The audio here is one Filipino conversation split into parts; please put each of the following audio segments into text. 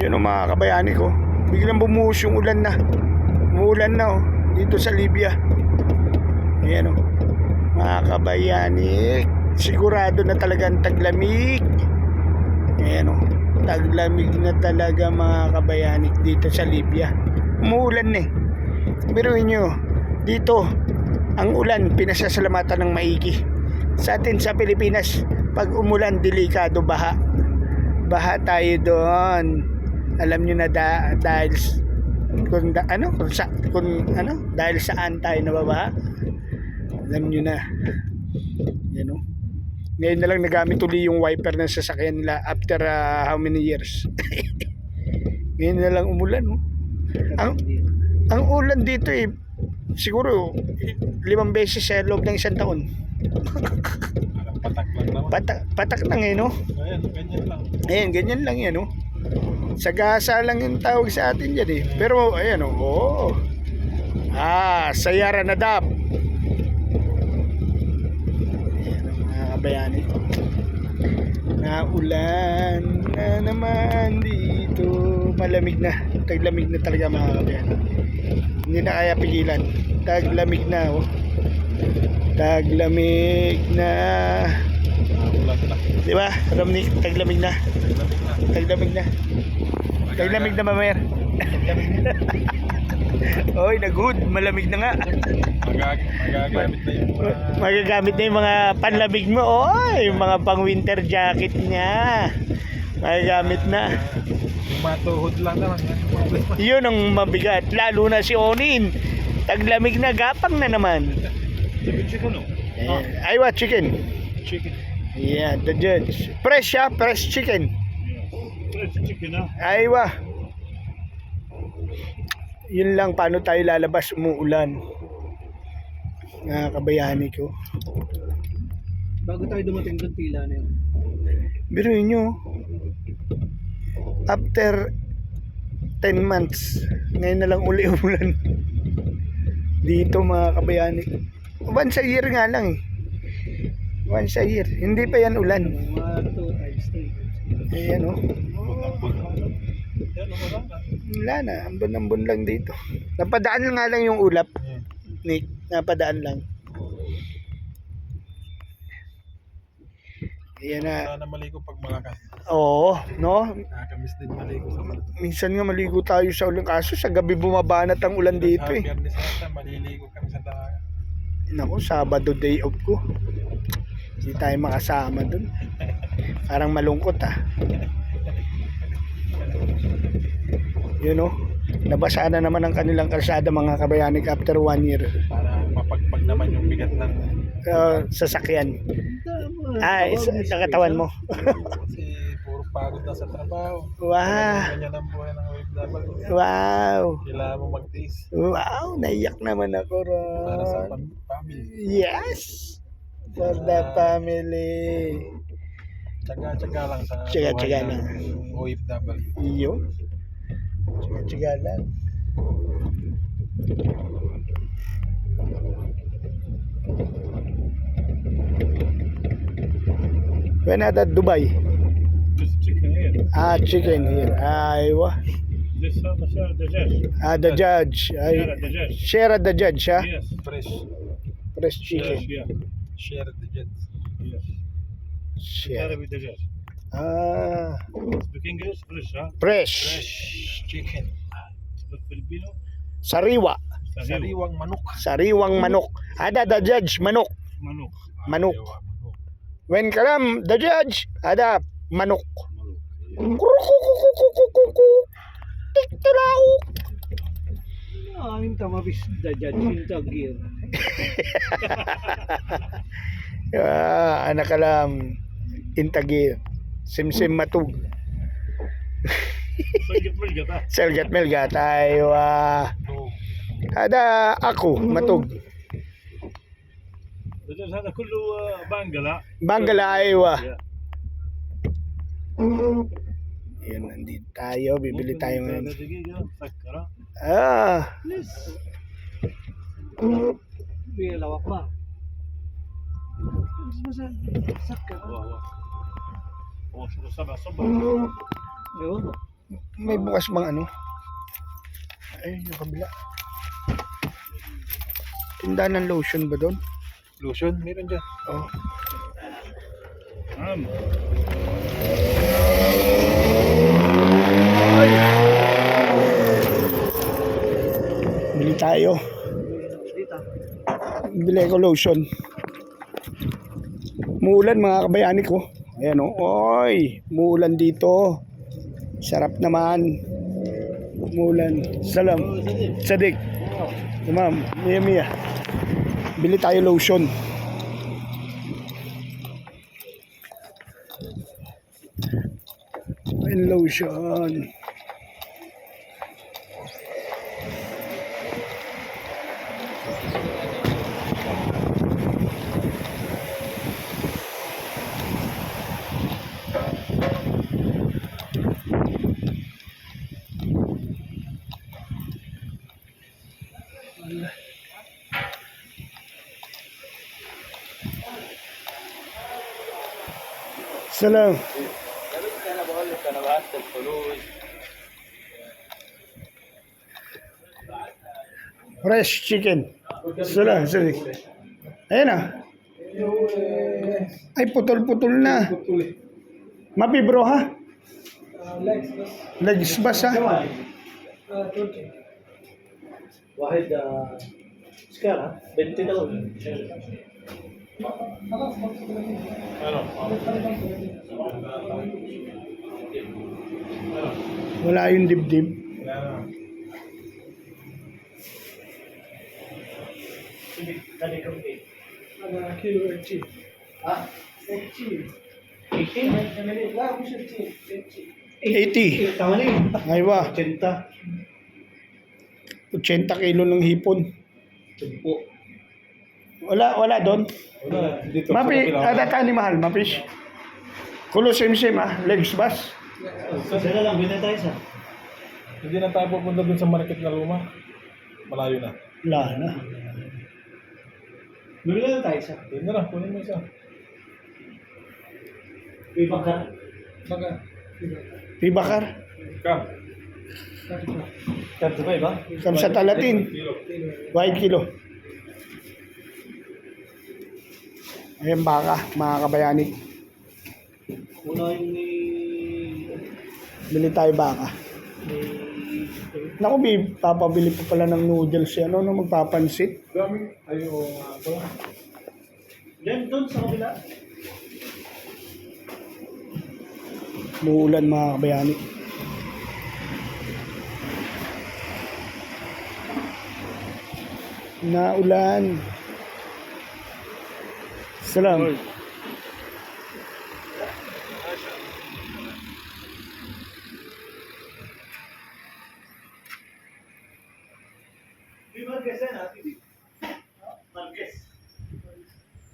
Yun ang mga kabayani ko. Biglang bumuhos yung ulan na. Umuulan na oh. Dito sa Libya. Ayan oh. Mga kabayani. Sigurado na talagang taglamig. Ayan oh. Taglamig na talaga mga kabayani dito sa Libya. Umuulan na eh. Pero nyo, dito, ang ulan pinasasalamatan ng maigi. Sa atin sa Pilipinas, pag umulan, delikado baha. Baha tayo doon. Alam nyo na da, dahil kung da, ano kung sa kung ano dahil saan tayo nababaha alam nyo na yan o ngayon na lang nagamit uli yung wiper ng sasakyan nila after ah, how many years ngayon na lang umulan oh. ang ang ulan dito eh siguro eh, limang beses sa loob ng isang taon Patak lang naman. patak, patak lang eh no Ayan, ganyan lang. Ayan, ganyan lang yan, oh. Sagasa lang yung tawag sa atin dyan, eh. Pero, ayan, oh. oh. Ah, Sayara Nadab. Ayan, oh, mga kabayani. Naulan na naman dito. Malamig na. Taglamig na talaga, mga kabayani. Hindi na kaya pigilan. Taglamig na, oh. Taglamig na. Na. Di ba? Ramnik, taglamig na. Lamig na. Taglamig na. Taglamig na mamer. Oy, naghood, malamig na nga. Magag magagamit na yung mga... Magagamit na yung mga panlamig mo. Oy, mga pang winter jacket niya. Magagamit na. Yung mga tuhod lang naman. Yun ang mabigat. Lalo na si Onin. Taglamig na, gapang na naman. Chicken no? Eh, aywa, chicken. Chicken. Yeah, the judge. Fresh siya, fresh chicken. Fresh chicken ah. Aywa. Yun lang paano tayo lalabas umuulan. Nga kabayani ko. Bago tayo dumating doon, tila na yun. Biruin nyo. After 10 months, ngayon na lang uli umulan. Dito mga kabayani. Once a year nga lang eh. Once a year. Hindi pa yan ulan. Mga 2 times 3. Ayan oh. Yan, wala na. Ambon-ambon lang dito. Napadaan nga lang yung ulap. Nick, napadaan lang. Ayan na. Wala na maligo pag malakas. Oo, no? Nakakamiss din maligo sa mga. Minsan nga maligo tayo sa ulan. Kaso sa gabi bumabanat ang ulan dito Sa eh. Biyernes maliligo kami sa dagat. Naku, Sabado day off ko. Hindi tayo makasama dun. Parang malungkot ah. Yun oh. Nabasa na naman ang kanilang kalsada mga kabayanik after one year. Para mapagpag naman yung bigat ng... Uh, sasakyan. Ay, sa, sa katawan mo. Kasi puro pagod na sa trabaho. Wow. Ganyan ang buhay ng OFW. Wow. Kailangan mo magtiis Wow, naiyak naman ako ron. para sa family. Yes! For the family. Tsaga-tsaga lang sa Tsaga-tsaga buhay lang. ng OFW. Iyo. Tiga lang. When at Dubai? This chicken here. Ah, chicken here. Aywa. This masala the judge. Ah, the judge. Ay, the judge. share at the judge, ha? Yes. Fresh. Fresh chicken. yeah. Share the. Share. with the judge. Ah, Speak English, fresh, huh? fresh. Fresh chicken. Speak Filipino. Sariwa. Sariwang manok. Sariwang manok. Ada the judge, manok. Manok. Manok. When kalam, the judge, ada manok. Tiktilao. Ah, amin ka mabisda dyan, sintag gear. ah, anak ka lang, intagir, simsim matug. Selgat melgat tayo. Ah. Ada aku matug. Dito Ada kullu bangala. Bangala ayo. Yan, nandito tayo. Bibili tayo ngayon. Ah. Yes. May lawak pa. Masak ka. Oo, oh, oo. May bukas bang ano? Ay, yung kabila. Tindahan ng lotion ba doon? Lotion? Meron dyan. Oo. Oh. Um. Bili tayo. Bili ko lotion. Muulan mga kabayani ko. Ayan o. Oy, muulan dito. Sarap naman. Muulan. Salam. Sadik. Ma'am, Mia Mia. Bili tayo lotion. Lotion. Salam. Fresh chicken. Salam, salam. Ayan na. Ay, putol-putol na. Mapi bro ha? Legs bas ha? واحد سكارة بنت دول ano? Wala yung dibdib. Wala na. أنا كيلو إرتشي ها إرتشي لا مش إرتشي إرتشي 80 kilo ng hipon. Tumpo. Wala, wala doon. Wala. Dito, Mapi, adata ah, ni Mahal, mapish. Kulo sim-sim ah, legs bas. Sila lang, binay tayo sa. Hindi na tayo pupunta doon sa market na luma. Malayo na. Wala na. Bumili na tayo sa. Hindi na, kunin mo isa. Ibakar. Ibakar. Ibakar. Ibakar. Ibakar. 35 ba? Kamsa talatin. 1 kilo. Ayan baka, mga kabayani. Una yung ni... Bili tayo baka. Naku, babe, papabili pa pala ng noodles. Ano, nung magpapansit? Dami. Ayo, ah, ako. Then, doon sa kabila. Muulan, mga kabayani. Salam. Yan ha? Marquez.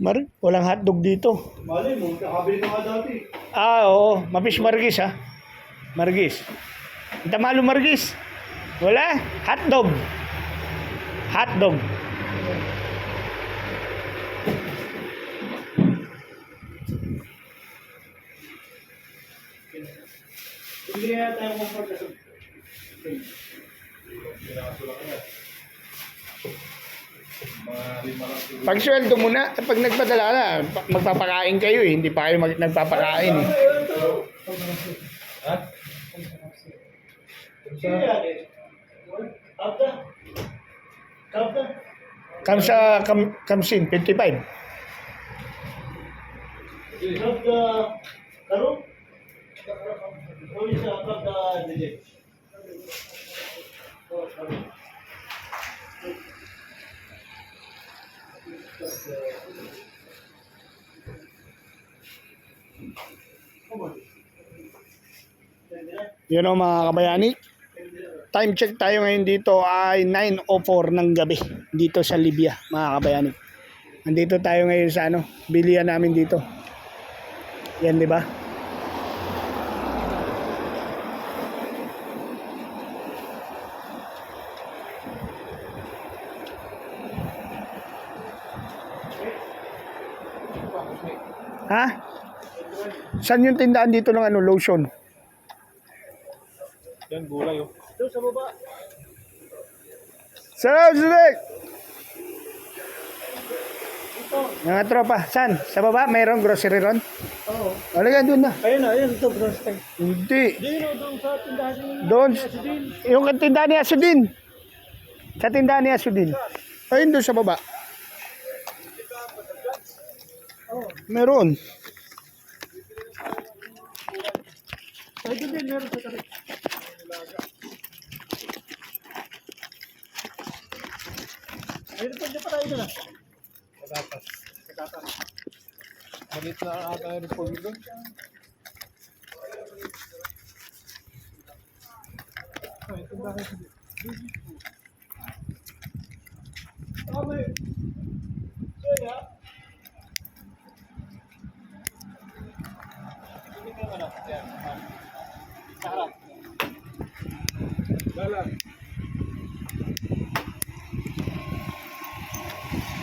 Mar, walang hotdog dito. Malay mo, kakabili nga dati. Ah, oo. Mapis Margis, ha? Margis. Tamalo Margis. Wala. Hotdog. Hotdog. Hindi nga tayo comfort kasi. Pag sweldo mo na, pag nagpadala na, pa- magpapakain kayo eh. Hindi pa kayo mag- nagpapakain eh. Ha? Kapta. Kapta. Kam sa kam, Kamsin, 55. Kapta. Karo? Uli sa kapta dili. Yun o mga kabayani. Time check tayo ngayon dito ay 9.04 ng gabi dito sa Libya mga kabayani. Andito tayo ngayon sa ano, bilihan namin dito. Yan di ba? Ha? Saan yung tindahan dito ng ano, lotion? Yan, gulay oh. Doon sa baba. Salamat, Sudik! Mga tropa, saan? Sa baba, mayroong grocery ron? Oo. Halika, doon na. Ayun na, ayun. Ito, tank. Hindi. Diyan o, doon sa tindahan ni Doon, yung tindahan ni Asudin. Sa tindahan ni Asudin. Ayun doon sa baba. Meron. Doon din, meron sa tabi. Pwede pa tayo doon ah. Patatas. Patatas. Malit na ata yung doon. Ay, ito bakit Kami. Kaya.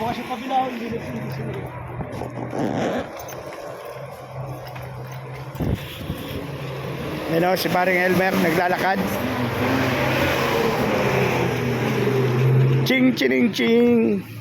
Bukas yung kabila, hindi na hindi sila. Ayun o, si paring Elmer naglalakad. Ching, ching, ching.